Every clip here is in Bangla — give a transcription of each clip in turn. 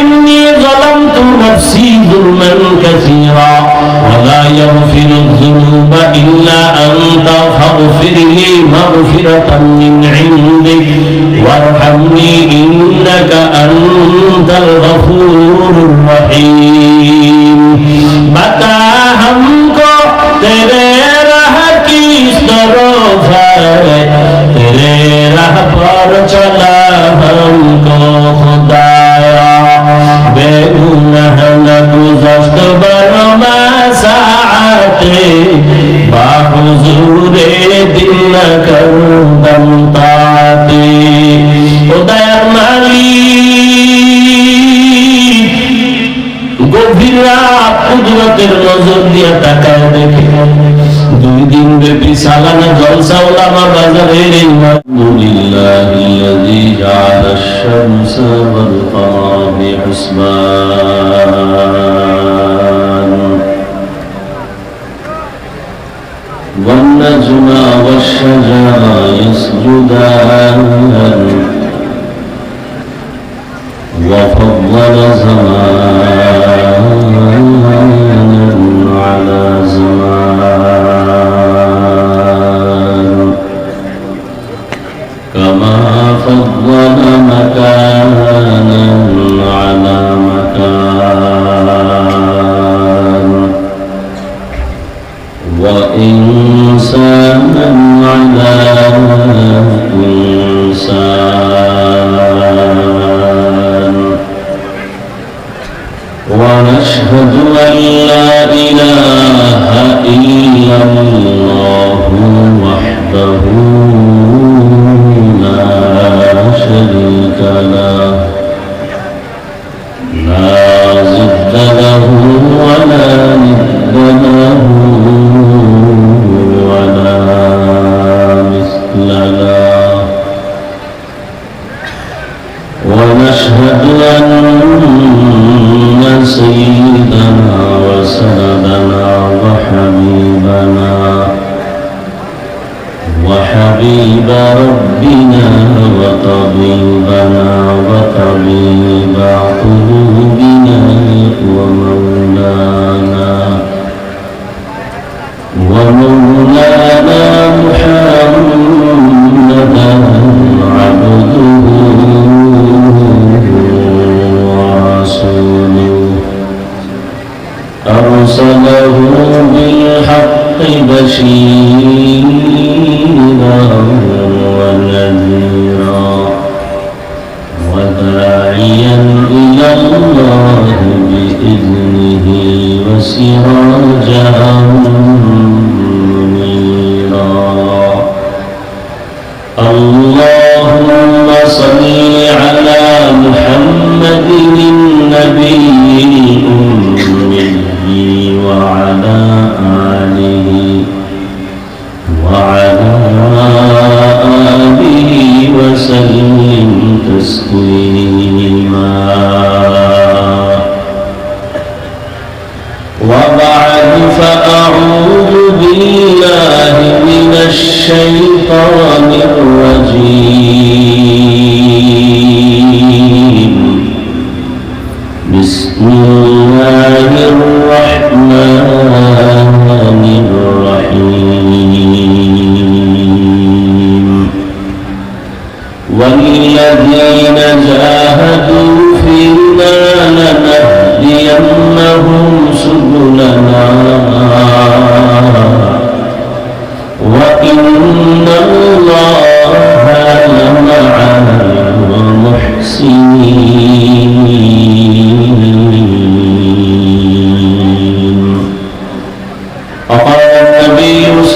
إني ظلمت نفسي ظلما كثيرا ولا يغفر الذنوب إلا أنت فاغفر لي مغفرة من عندك وارحمني إنك أنت الغفور الرحيم. متى همك تیرے راہ کی طرف ہے تیرے إنك দুই দিন ব্যাপী সালানা জলসা ওলামা বাজারের আলহামদুলিল্লাহিল্লাযী জাআলা আশ-শামসা ওয়াল-কামারা বিহসবান الشجر يسجدان وفضل زمان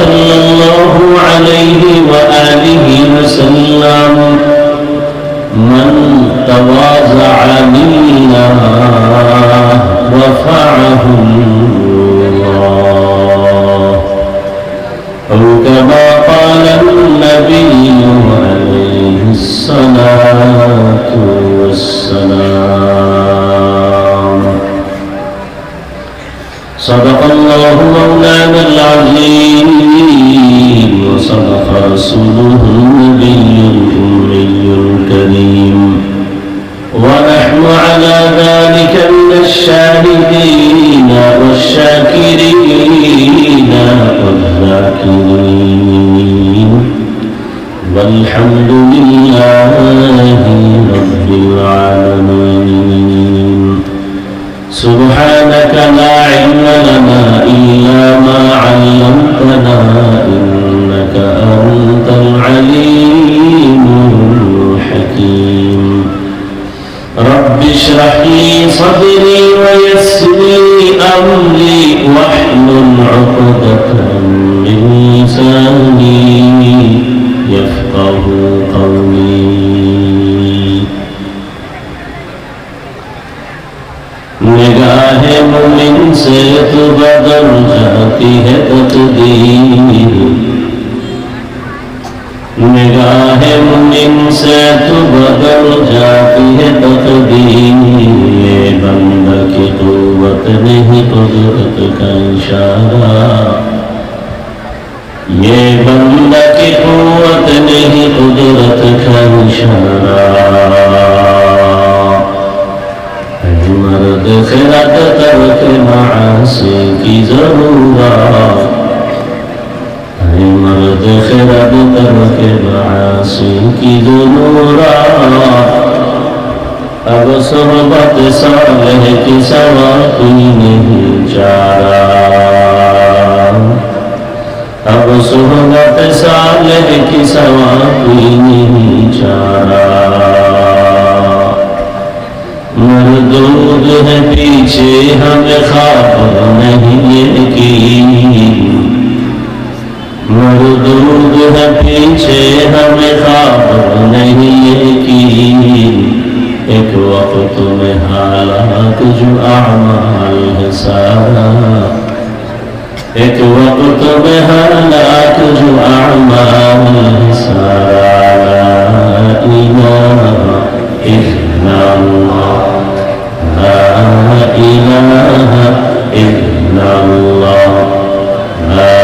صلى الله عليه وآله وسلم. من تواضع لله وصدق رسوله النبي الأمي الكريم. ونحن على ذلك من الشاهدين والشاكرين والذاكرين. والحمد لله رب العالمين. سبحانك لا علم لنا إلا ما علمتنا إنك إنك أنت العليم الحكيم. رب اشرح لي صدري ويسر لي أمري واحلل عقدة من لساني يفقه قولي. نگاہ مومن سے تو بدل جاتی ہے تقدیر۔ نگاہ مومن سے تو بدل جاتی ہے تقدیر بندہ کی قوت نہیں قدرت کا اشارہ یہ بندہ کی قوت نہیں قدرت کا اشارہ مرد خیرت ترک معاصی کی ضرورت وادخر بترك معاصيك ذنورا اب صحبت صالح کی سوائی نہیں چارا اب صحبت صالح کی سوائی نہیں چارا مردود ہے پیچھے ہم خواب نہیں کی दूर है पीछे हमें खबर नहीं यकीन एक वक्त में हालात जो अमाल है सारा एक वक्त में हालात जो अमाल है सारा इलाहा इल्ला अल्लाह ला इलाहा इल्ला अल्लाह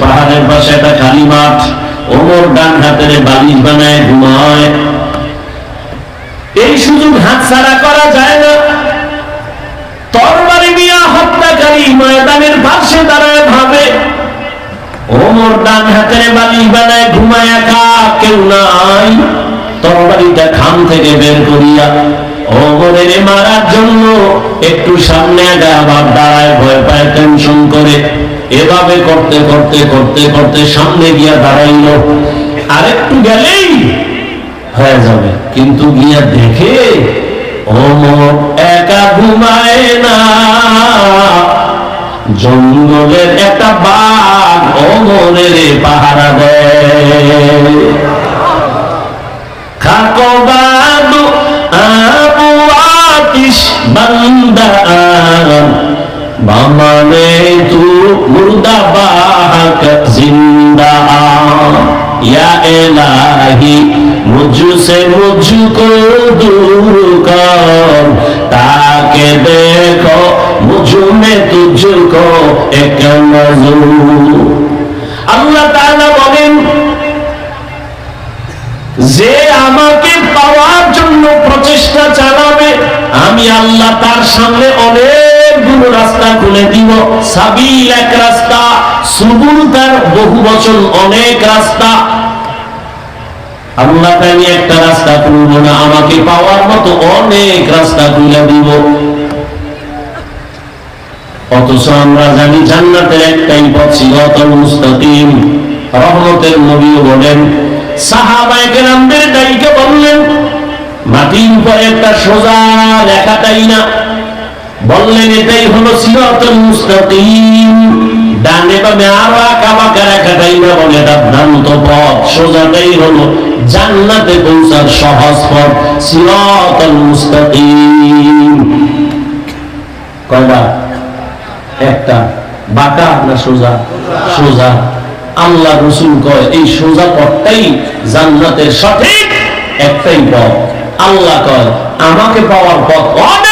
পাহাড়ের পাশে একটা কালী মাঠ। ওমর ডান হাতের বালিশ বানায় ঘুমায়। এই সুযোগ হাতছাড়া করা যায় না। তরবারি মিয়া হত্যাকারী ময়দানের পাশে দাঁড়ায় ভাবে। ওমর ডান হাতের বালিশ বানায় ঘুমায় একা, কেউ নাই। তরবারিটা খাম থেকে বের করিয়া ওমরের মারার জন্য একটু সামনে আগে আবার দাঁড়ায়, ভয় পায় টেনশন করে। এভাবে করতে করতে করতে করতে সামনে গিয়া দাঁড়াইল। আর একটু গেলেই হয়ে যাবে। কিন্তু গিয়া দেখে ওমর একা ঘুমায় না। জঙ্গলের একটা বাঘ অমরের পাহারা দেয়। বান্দা। বামানেতু তু বাহাক জিন্দা। ইয়া এলাহি মুজু সে মুজু কো দূর কর তাকে দেখো মুজু মে তুঝু কো এক নজর। আল্লাহ তাআলা বলেন, যে আমাকে পাওয়ার জন্য প্রচেষ্টা চালাবে, আমি আল্লাহ তার সামনে অনেক অনেকগুলো রাস্তা খুলে দিব। সাবিল এক রাস্তা সুবুল তার বহু বছর অনেক রাস্তা। আল্লাহ আমি একটা রাস্তা খুলবো না, আমাকে পাওয়ার মতো অনেক রাস্তা খুলে দিব। অথচ আমরা জানি জান্নাতের একটাই পথ সিরাতাল মুস্তাকিম, রহমতের নবীও বলেন সাহাবায়ে কেরামদের দাইকে বললেন, মাটির উপরে একটা সোজা লেখাটাই না? বললেন, এটাই হলো সিরাতাল মুস্তাকিম। ডানে বামে আরও আঁকা বাঁকা রেখাটাই না বলে এটা ভ্রান্ত পথ সোজাটাই হলো জান্নাতে পৌঁছার সহজ পথ, সিরাতাল মুস্তাকিম। কয়টা একটা। বাঁকা না সোজা? সোজা। আল্লাহ রসুল কয়, এই সোজা পথটাই জান্নাতের সঠিক একটাই পথ। আল্লাহ কয়, আমাকে পাওয়ার পথ অনেক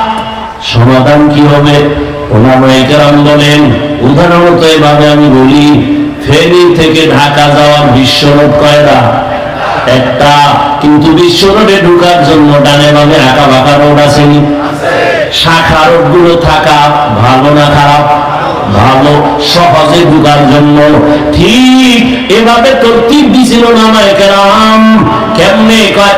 সমাধান কি হবে? উদাহরণত এভাবে আমি বলি, ফেনী থেকে ঢাকা যাওয়ার বিশ্ব রোড একটা, কিন্তু বিশ্ব রোডে ঢুকার জন্য ডানে বামে আঁকা বাঁকা রোড আসেনি। শাখা রোডগুলো থাকা ভালো না খারাপ? ভালো, সহজে ঢুকার জন্য। ঠিক এভাবে তরতিব দিছিল নামায় কেরাম। কেমনে কয়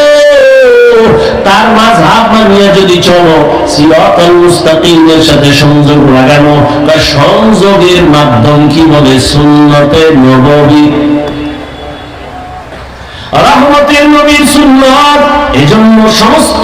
তার মাঝহাব মানিয়ে যদি চলো, সিরাতাল মুস্তাকিমের সাথে সংযোগ লাগানো, বা সংযোগের মাধ্যম কি বলে? সুন্নতে নববী রহমতের নবীর সুন্নত, এজন্য সমস্ত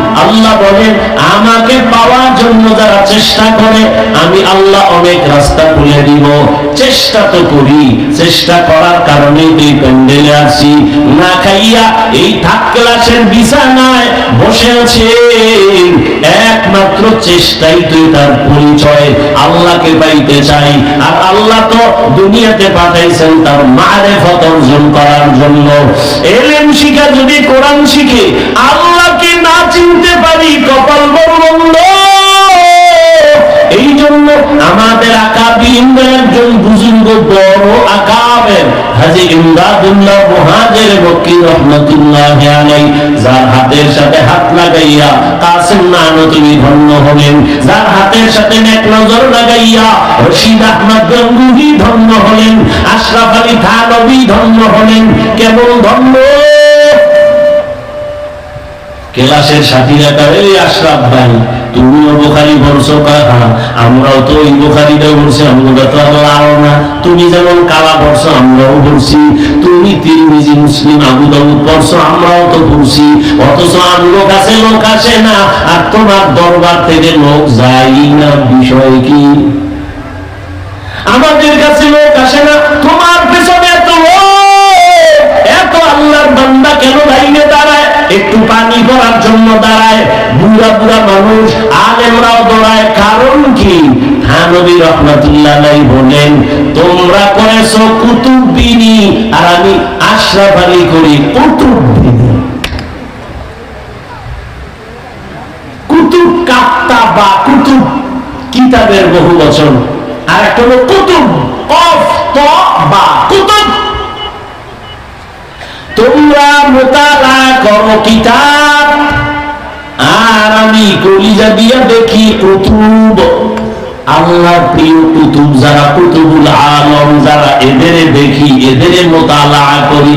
আল্লাহ বলেন, আমাকে পাওয়ার জন্য যারা চেষ্টা করে, আমি আল্লাহ অনেক রাস্তা খুলে দিব। চেষ্টা তো করি, চেষ্টা করার কারণে এই প্যান্ডেলে আসি না খাইয়া এই থাক ক্লাসের বিছানায় বসে আছে। একমাত্র চেষ্টাই তো তার পরিচয়। আল্লাহকে পাইতে চাই। আর আল্লাহ তো দুনিয়াতে পাঠাইছেন তার মারেফত অর্জন করার জন্য। এলেম শিখা যদি কোরআন শিখে আল্লাহকে না চিনতে পারি, কপাল বন্ধ এই জন্য আমাদের একজন বুজুর্গ বড় আকাবের হাজি মক্কি রহমাতুল্লাহ যার হাতের সাথে হাত লাগাইয়া কাসিম নানতুবি ধন্য হলেন। যার হাতের সাথে নেক নজর লাগাইয়া রশিদ আহমদ গঙ্গুহি ধন্য হলেন। আশরাফ আলী থানবী ধন্য হলেন। কেমন ধন্য? কেলাসের সাথীরা এই আশরাফ ভাই। তুমিও বোখারি পড়ছো কাহা? আমরাও তো ওই বোখারিটা পড়ছি আমরা তো আল্লাহ না। তুমি যেমন কালা পড়ছো, আমরাও পড়ছি। তুমি তিরমিজি মুসলিম আবু দাউদ পড়ছো, আমরাও তো পড়ছি। অথচ আমগো কাছে লোক আসে না, আর তোমার দরবার থেকে লোক যাই না। বিষয় কি? আমাদের কাছে লোক আসে না, তোমার পেছনে লোক এত আল্লাহর বান্দা কেন লাইনে দাঁড়ায়? একটু পানি করার জন্য দাঁড়ায়। বুড়া বুড়া মানুষ, আলেমরাও দাঁড়ায়। কারণ কি? হানবী রহমাতুল্লাহ বলেন, তোমরা করেছ কুতুববিনি, আর আমি করি কুতুববিনি। কুতুব কাপ্তা বা কুতুব কিতাবের বহু বচন আর একটা হলো কুতুব ত, বা, কুতুব। তোমরা মোতালা করো কিতাব। আর আমি কলিজা দিয়া দেখি কুতুব। আল্লাহর প্রিয় কুতুব, যারা কুতুবুল আলম, যারা এদের দেখি, এদের মোতালা করি।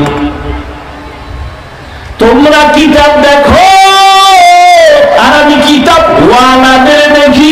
তোমরা কিতাব দেখো, আর আমি কিতাব ওয়ালাদের দেখি।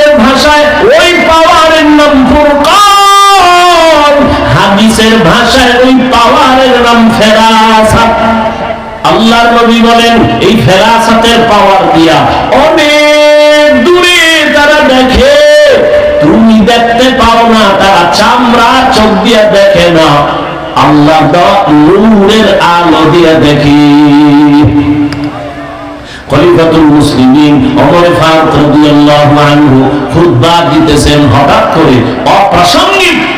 হাদিসের ভাষায় ওই পাওয়ারের নাম ফেরাসাত আল্লাহর নবী বলেন, এই ফেরাসাতের পাওয়ার দিয়া অনেক দূরে তারা দেখে, তুমি দেখতে পাও না, তারা চামড়া চোখ দিয়ে দেখে না। আল্লাহ নূরের আলো দিয়ে দেখি। খলিফাতুল মুসলিমিন ওমর ফারুক রাদিয়াল্লাহু আনহু খুতবা দিতেছেন, হঠাৎ করে অপ্রাসঙ্গিক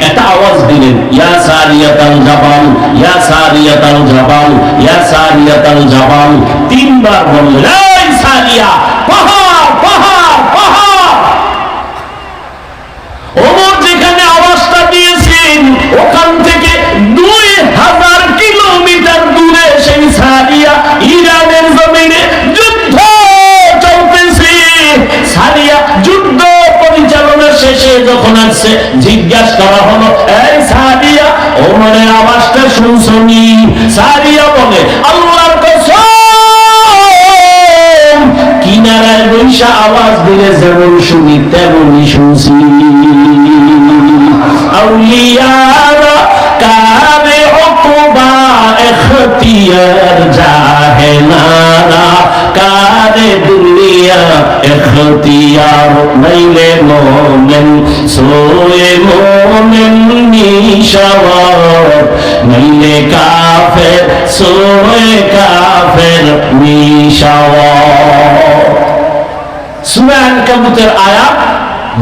একটা আওয়াজ দিলেন, ইয়া সারিয়াতাল জাবাল, ইয়া সারিয়াতাল জাবাল, ইয়া সারিয়াতাল জাবাল। তিনবার বললেন, এই সারিয়া, পাহাড় পাহাড় পাহাড়! ওমর যেখানে আওয়াজটা দিয়েছেন, ওখান আসছে জিজ্ঞাসা করা হলো, এই সাদিয়া ওমরের আওয়াজটা শুনছনি সাদিয়া বলে, আল্লাহর কসম, কিনারায় বৈশা আওয়াজ দিলে যেমন শুনি তেমনই শুনছি। আউলিয়ারা কারে অকুবা এখতিয়ার জাহেলারা কারে দুনিয়া এখতিয়ার নাইলে মোমেন সোয়ে মোমেন নিশাওয়ার নাইলে কাফের সোয়ে কাফের নিশাওয়ার সুরা আনকাবুতের আয়াত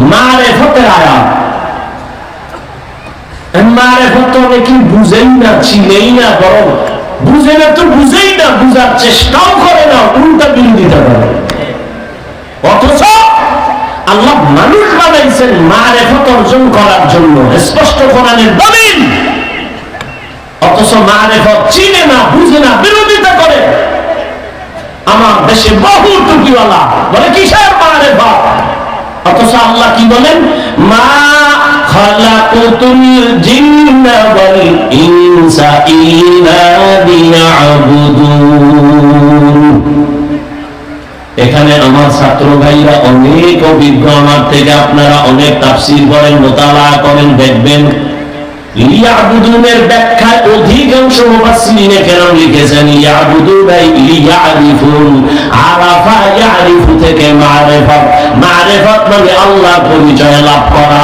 মারেফতের আয়াত মারেফত অথচ আল্লাহ মানুষ বানাইছেন মারেফত স্পষ্ট দলিল। অথচ মারেফত চিনে না, বুঝে না, বিরোধিতা করে। আমার দেশে বহু টুপিওয়ালা, বলে কিসের মারে বাপ অথচ আল্লাহ কি বলেন? মা এখানে আমার ছাত্র ভাইরা অনেক অভিজ্ঞ, আমার থেকে আপনারা অনেক তাফসির করেন মোতালা করেন, দেখবেন লিয়াবুদুনের ব্যাখ্যায় অধিকাংশ মুফাসসিরিনে কেরাম লিখেছেন বাই আরাফা থেকে মারিফাত। মারিফাত মানে পরিচয় লাভ করা।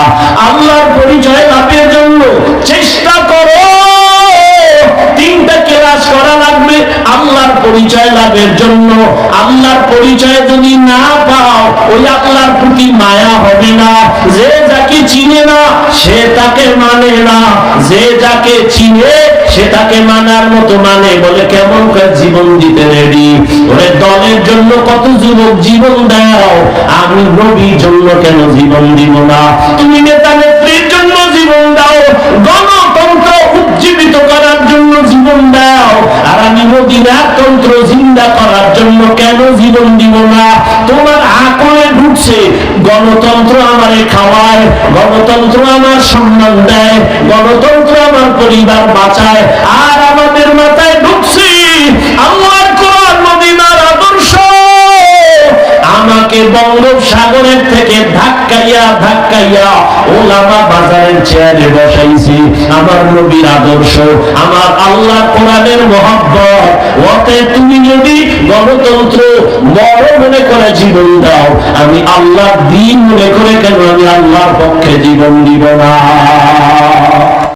পরিচয় লাভের জন্য চেষ্টা করো। তিনটা ক্লাস করা লাগবে, আল্লাহর পরিচয় লাভের জন্য। আল্লাহর পরিচয় যদি না পাও, ওই আল্লাহর প্রতি মায়া হবে না। যে যাকে চিনে না, সে তাকে মানে না। যে যাকে চিনে, সে তাকে মানার মতো মানে। বলে, কেমন জীবন দিতে রেডি? ওরে, দলের জন্য কত যুবক জীবন দাও। আমি নবীর জন্য কেন জীবন দিব না? তুমি নেতা নেত্রীর জন্য জীবন দাও। গণতন্ত্র উজ্জীবিত করার জন্য জীবন দাও। আর আমি মদিনার তন্ত্র জিন্দা করার জন্য কেন জীবন দিব না? তোমার আকলে ঢুকছে, গণতন্ত্র আমারে খাওয়ায়, গণতন্ত্র আমার সম্মান দেয়, গণতন্ত্র আমার পরিবার বাঁচায়, আর আমাদের মাথায় ঢুকছে আল্লাহর কোরআন মদিনার আদর্শ আমাকে বঙ্গোপসাগরের থেকে ধাক্কাইয়া ধাক্কাইয়া ওলামা বাজারের চেয়ারে বসাইছি। আমার নবীর আদর্শ, আমার আল্লাহ কোরআনের মহব্বত। ওতে তুমি যদি গণতন্ত্র বড় মনে করে জীবন দাও, আমি আল্লাহ দিন মনে করে কেন আমি আল্লাহর পক্ষে জীবন দিব না?